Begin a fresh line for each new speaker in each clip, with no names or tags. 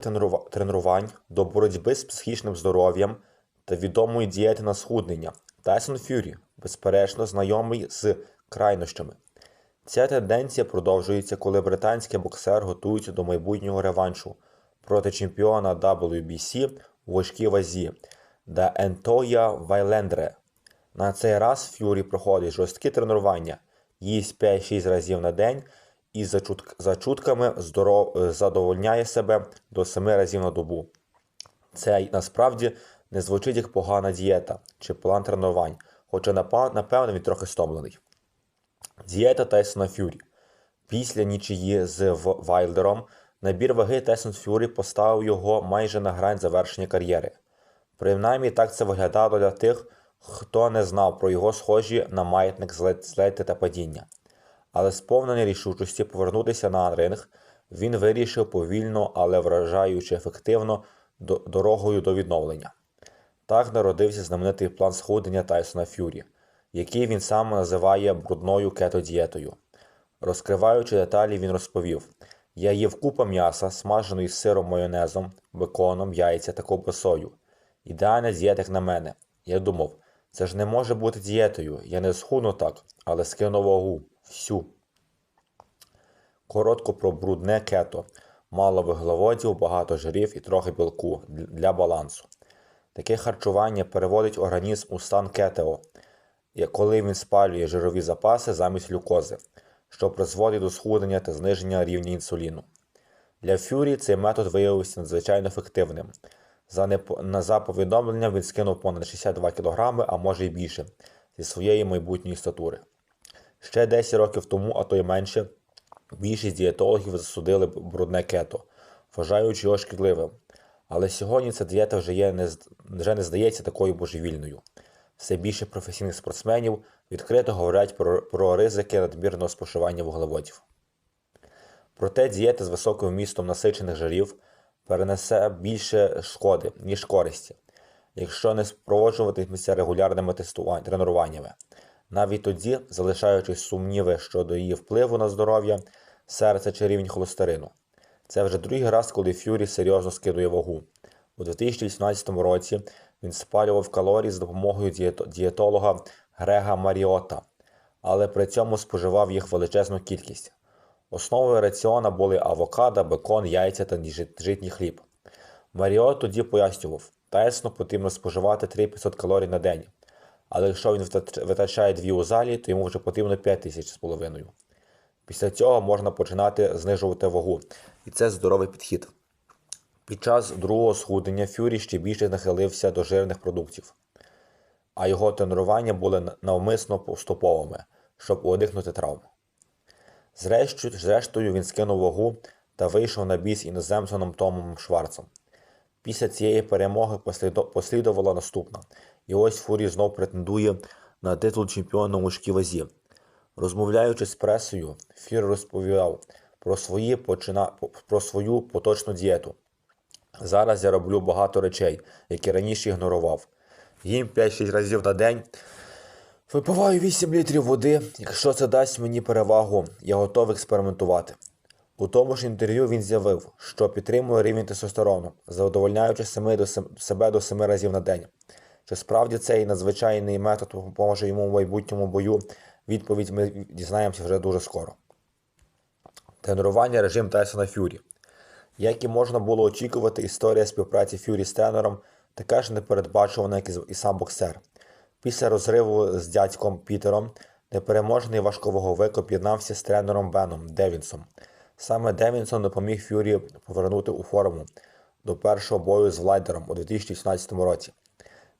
тренува- тренувань до боротьби з психічним здоров'ям та відомої дієти на схуднення. Тайсон Фюрі, безперечно, знайомий з крайнощами. Ця тенденція продовжується, коли британський боксер готується до майбутнього реваншу проти чемпіона WBC у важкій вазі Да Ентоя Вайлендре. На цей раз Фюрі проходить жорсткі тренування, їсть 5-6 разів на день і за, чутк- за чутками здоров... е, задовольняє себе до 7 разів на добу. Це насправді не звучить як погана дієта чи план тренувань, хоча напевно він трохи стомлений. Дієта Тайсона Фюрі. Після нічиї з Вайлдером набір ваги Тайсон Фюрі поставив його майже на грань завершення кар'єри. Принаймні так це виглядало для тих, хто не знав про його схожі на маятник злети та падіння. Але сповнений рішучості повернутися на ринг, він вирішив повільно, але вражаючи ефективно дорогою до відновлення. Так народився знаменитий план схуднення Тайсона Фюрі, який він сам називає брудною кето-дієтою. Розкриваючи деталі, він розповів: Я їв купа м'яса, смаженої з сиром майонезом, беконом, яйця та ковбасою. Ідеальна дієта, як на мене. Я думав, це ж не може бути дієтою, я не схудну так, але скину вагу. Всю. Коротко про брудне кето. Мало вуглеводів, багато жирів і трохи білку для балансу. Таке харчування переводить організм у стан кетео, коли він спалює жирові запаси замість глюкози, що призводить до схуднення та зниження рівня інсуліну. Для Фюрі цей метод виявився надзвичайно ефективним. За, на за повідомленням він скинув понад 62 кг, а може й більше, зі своєї майбутньої статури. Ще 10 років тому, а то й менше, більшість дієтологів засудили брудне кето, вважаючи його шкідливим. Але сьогодні ця дієта вже, є не, вже не здається такою божевільною. Все більше професійних спортсменів відкрито говорять про, про ризики надмірного споживання вуглеводів. Проте дієта з високим вмістом насичених жирів перенесе більше шкоди, ніж користі, якщо не спроводжуватиметься регулярними тренуваннями. Навіть тоді, залишаючись сумніви щодо її впливу на здоров'я, серце чи рівень холестерину. Це вже другий раз, коли Фюрі серйозно скидує вагу. У 2018 році він спалював калорії з допомогою дієтолога Грега Маріота, але при цьому споживав їх величезну кількість. Основою раціона були авокадо, бекон, яйця та житній хліб. Маріот тоді пояснював, Тайсону потрібно споживати 3500 калорій на день, але якщо він витрачає дві у залі, то йому вже потрібно 5000 з половиною. Після цього можна починати знижувати вагу, і це здоровий підхід. Під час другого схуднення Фюрі ще більше нахилився до жирних продуктів, а його тренування були навмисно поступовими, щоб уникнути травм. Зрештою, зрештою він скинув вагу та вийшов на бій з іноземцем Томом Шварцем. Після цієї перемоги послідувала наступна, і ось Фурі знов претендує на титул чемпіона у вазі. Розмовляючи з пресою, Фюрі розповідав про, свої почина... про свою поточну дієту. Зараз я роблю багато речей, які раніше ігнорував. Їм 5-6 разів на день. Випиваю 8 літрів води. Якщо це дасть мені перевагу, я готовий експериментувати. У тому ж інтерв'ю він заявив, що підтримує рівень тестостерону, задовольняючи семи до сем- себе до 7 разів на день. Чи справді цей надзвичайний метод допоможе йому в майбутньому бою? Відповідь ми дізнаємося вже дуже скоро. Тренування режим Тайсона Фюрі. Як і можна було очікувати, історія співпраці Фюрі з тренером така ж непередбачувана, як і сам боксер. Після розриву з дядьком Пітером непереможний важковаговик об'єднався з тренером Беном Девінсом. Саме Девінсон допоміг Фюрі повернути у форму до першого бою з Влайдером у 2018 році.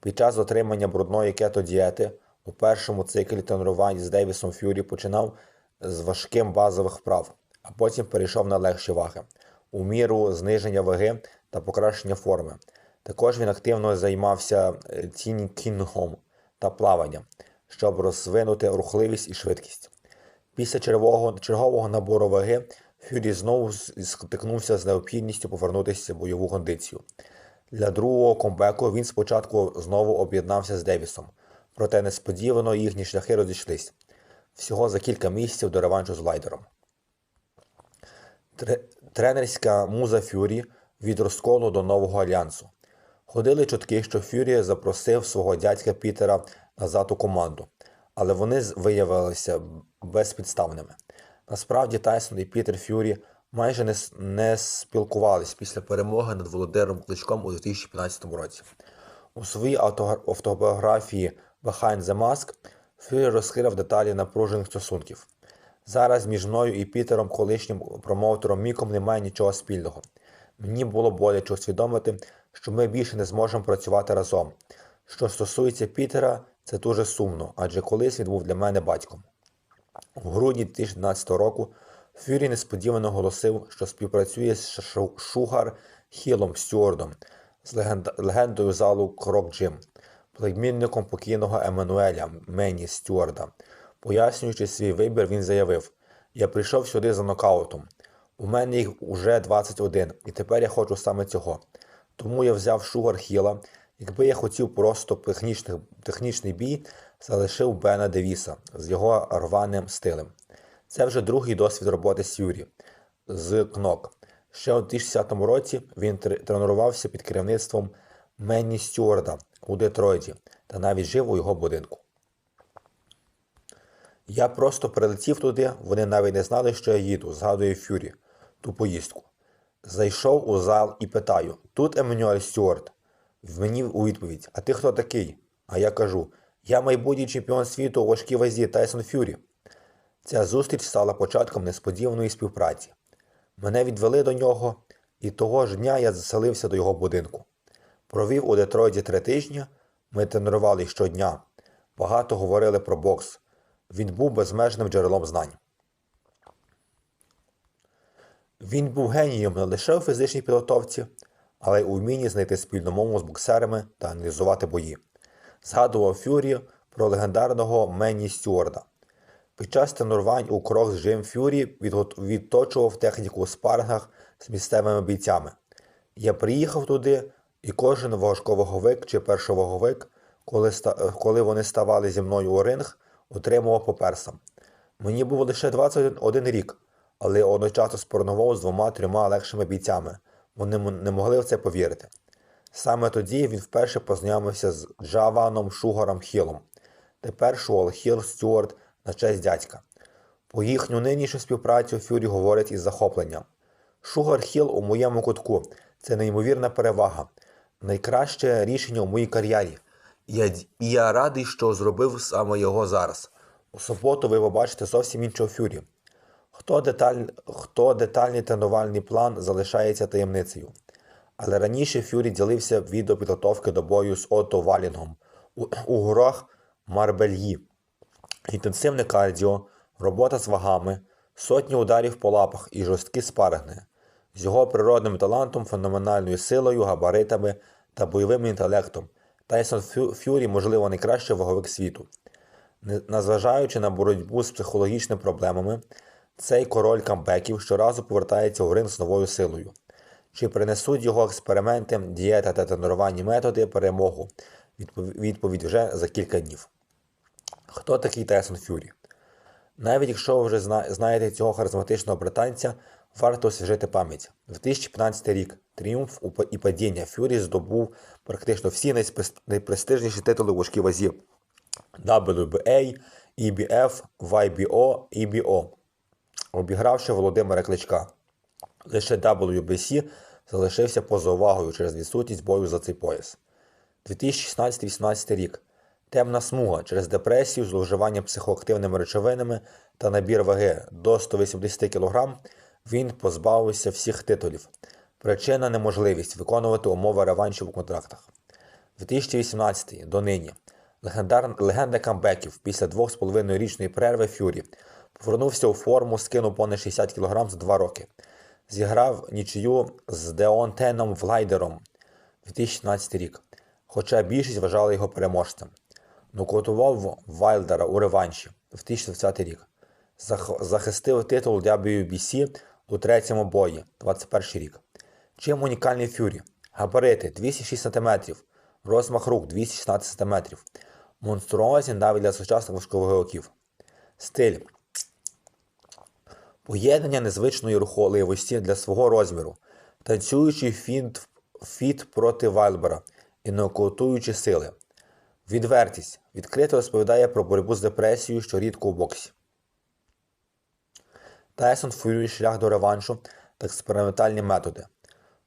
Під час дотримання брудної кето-дієти у першому циклі тренувань з Дейвісом Фюрі починав з важким базових вправ, а потім перейшов на легші ваги у міру зниження ваги та покращення форми. Також він активно займався е, тінкінгом та плаванням, щоб розвинути рухливість і швидкість. Після чергового набору ваги Фюрі знову стикнувся з необхідністю повернутися в бойову кондицію. Для другого комбеку він спочатку знову об'єднався з Девісом, проте несподівано їхні шляхи розійшлись всього за кілька місяців до реваншу з Лайдером. Тренерська муза Фюрі від розколу до нового альянсу. Ходили чутки, що Фюрі запросив свого дядька Пітера назад у команду, але вони виявилися безпідставними. Насправді Тайсон і Пітер Фюрі майже не, не спілкувались після перемоги над Володимиром Кличком у 2015 році. У своїй автобіографії Behind the Mask Фюрі розкрив деталі напружених стосунків. Зараз між мною і Пітером, колишнім промоутером Міком, немає нічого спільного. Мені було боляче усвідомити, що ми більше не зможемо працювати разом. Що стосується Пітера, це дуже сумно, адже колись він був для мене батьком. У грудні 2012 року Фюрі несподівано оголосив, що співпрацює з Шу- Шугар Хілом Стюардом, з легендою залу Крок Джим, племінником покійного Еммануеля Мені Стюарда. Пояснюючи свій вибір, він заявив: Я прийшов сюди за нокаутом. У мене їх уже 21, і тепер я хочу саме цього. Тому я взяв Шугар Хіла. Якби я хотів просто технічний, технічний бій, залишив Бена Девіса з його рваним стилем. Це вже другий досвід роботи з Юрі з КНОК. Ще у 2010 році він тренувався під керівництвом Менні Стюарда у Детройті та навіть жив у його будинку. Я просто прилетів туди, вони навіть не знали, що я їду, згадує Фюрі, ту поїздку. Зайшов у зал і питаю: тут Еммануель Стюарт. В мені у відповідь: А ти хто такий? А я кажу: Я майбутній чемпіон світу у важкій вазі Тайсон Фюрі. Ця зустріч стала початком несподіваної співпраці. Мене відвели до нього, і того ж дня я заселився до його будинку. Провів у Детройті три тижні, ми тренували щодня, багато говорили про бокс. Він був безмежним джерелом знань. Він був генієм не лише у фізичній підготовці, але й у вмінні знайти спільну мову з боксерами та аналізувати бої. Згадував Фюрі про легендарного Менні Стюарда. Під час тренувань у крок з Джим Фюрі відточував техніку у спарингах з місцевими бійцями. Я приїхав туди, і кожен важковаговик чи першоваговик, коли, коли вони ставали зі мною у ринг, отримував по персам. Мені був лише 21 рік, але одночасно спорнував з двома-трьома легшими бійцями. Вони не могли в це повірити. Саме тоді він вперше познайомився з Джаваном Шугаром Хілом. Тепер Шуал Хіл Стюарт на честь дядька. По їхню нинішню співпрацю Фюрі говорить із захопленням. Шугар Хіл у моєму кутку це неймовірна перевага, найкраще рішення у моїй кар'єрі. Я, я радий, що зробив саме його зараз. У суботу ви побачите зовсім іншого Фюрі. Хто, деталь... Хто детальний тренувальний план залишається таємницею. Але раніше Фюрі ділився відео підготовки до бою з Отто Валінгом у, у горах Марбельї. Інтенсивне кардіо, робота з вагами, сотні ударів по лапах і жорсткі спаринги. З його природним талантом, феноменальною силою, габаритами та бойовим інтелектом. Тайсон Фюрі, можливо, найкращий ваговик світу. Незважаючи на боротьбу з психологічними проблемами, цей король камбеків щоразу повертається у ринг з новою силою. Чи принесуть його експерименти, дієта та тренувальні методи перемогу? Відповідь вже за кілька днів. Хто такий Тайсон Фюрі? Навіть якщо ви вже знаєте цього харизматичного британця, варто освіжити пам'ять. 2015 рік тріумф і падіння Фюрі здобув практично всі найпрестижніші титули у важкій вазі WBA, EBF, YBO, EBO, обігравши Володимира Кличка. Лише WBC залишився поза увагою через відсутність бою за цей пояс. 2016-18 рік. Темна смуга через депресію, зловживання психоактивними речовинами та набір ваги до 180 кг він позбавився всіх титулів. Причина неможливість виконувати умови реваншів у контрактах. 2018 до нині. Легендар... Легенда камбеків після 2,5-річної перерви Фюрі повернувся у форму, скинув понад 60 кг за 2 роки. Зіграв нічию з Деонтеном Влайдером 2017 рік, хоча більшість вважала його переможцем. Нокаутував Вайлдера у реванші 2020 рік. Захистив титул WBC у третьому бої 21 рік. Чим унікальний Фюрі? Габарити 206 см, розмах рук 216 см. Монструозні навіть для сучасних важковиків. Стиль. Поєднання незвичної рухливості для свого розміру танцюючий фінт, фіт проти Вайлбера і нокаутуючі сили. Відвертість відкрито розповідає про боротьбу з депресією, що рідко у боксі. Тайсон Фюрі шлях до реваншу та експериментальні методи.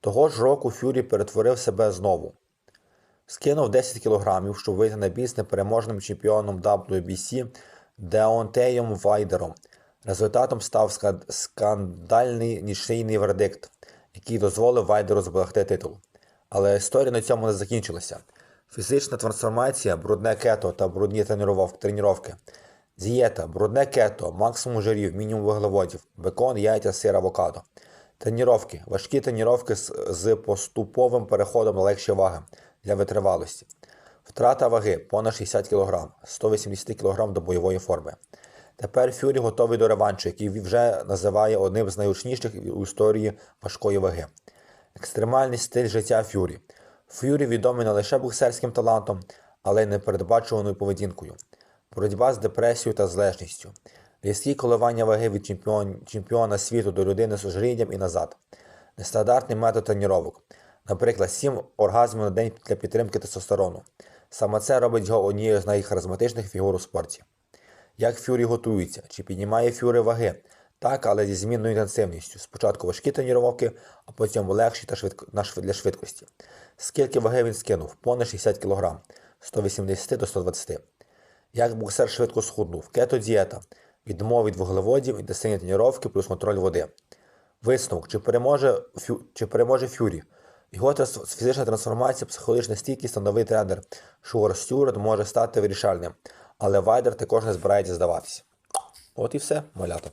Того ж року Фюрі перетворив себе знову. Скинув 10 кг, щоб вийти на бій з непереможним чемпіоном WBC Деонтеєм Вайдером. Результатом став скандальний нічийний вердикт, який дозволив Вайдеру зберегти титул. Але історія на цьому не закінчилася. Фізична трансформація, брудне кето та брудні тренування. Дієта, брудне кето, максимум жирів, мінімум вуглеводів, бекон, яйця, сир, авокадо. Тренування. Важкі тренування з поступовим переходом на легші ваги для витривалості. Втрата ваги понад 60 кг, 180 кг до бойової форми. Тепер Фюрі готовий до реваншу, який вже називає одним з найгучніших у історії важкої ваги. Екстремальний стиль життя Фюрі. Фюрі відомий не лише боксерським талантом, але й непередбачуваною поведінкою. Боротьба з депресією та залежністю. Різкі коливання ваги від чемпіон, чемпіона світу до людини з ожирінням і назад. Нестандартний метод тренувань. Наприклад, 7 оргазмів на день для підтримки тестостерону. Саме це робить його однією з найхаризматичних фігур у спорті. Як Фюрі готується? Чи піднімає Фюрі ваги? Так, але зі змінною інтенсивністю. Спочатку важкі тренування, а потім легші та швидко, для швидкості. Скільки ваги він скинув? Понад 60 кг, 180 до 120. Як боксер швидко схуднув? Кето-дієта. Відмова від вуглеводів, інтенсивні тренування плюс контроль води. Висновок. Чи переможе, Фю... чи переможе Фюрі? Його фізична трансформація, психологічна стійкість та новий тренер Шугар Стюарт може стати вирішальним. Але Вайдер також не збирається здаватися. От і все, малята.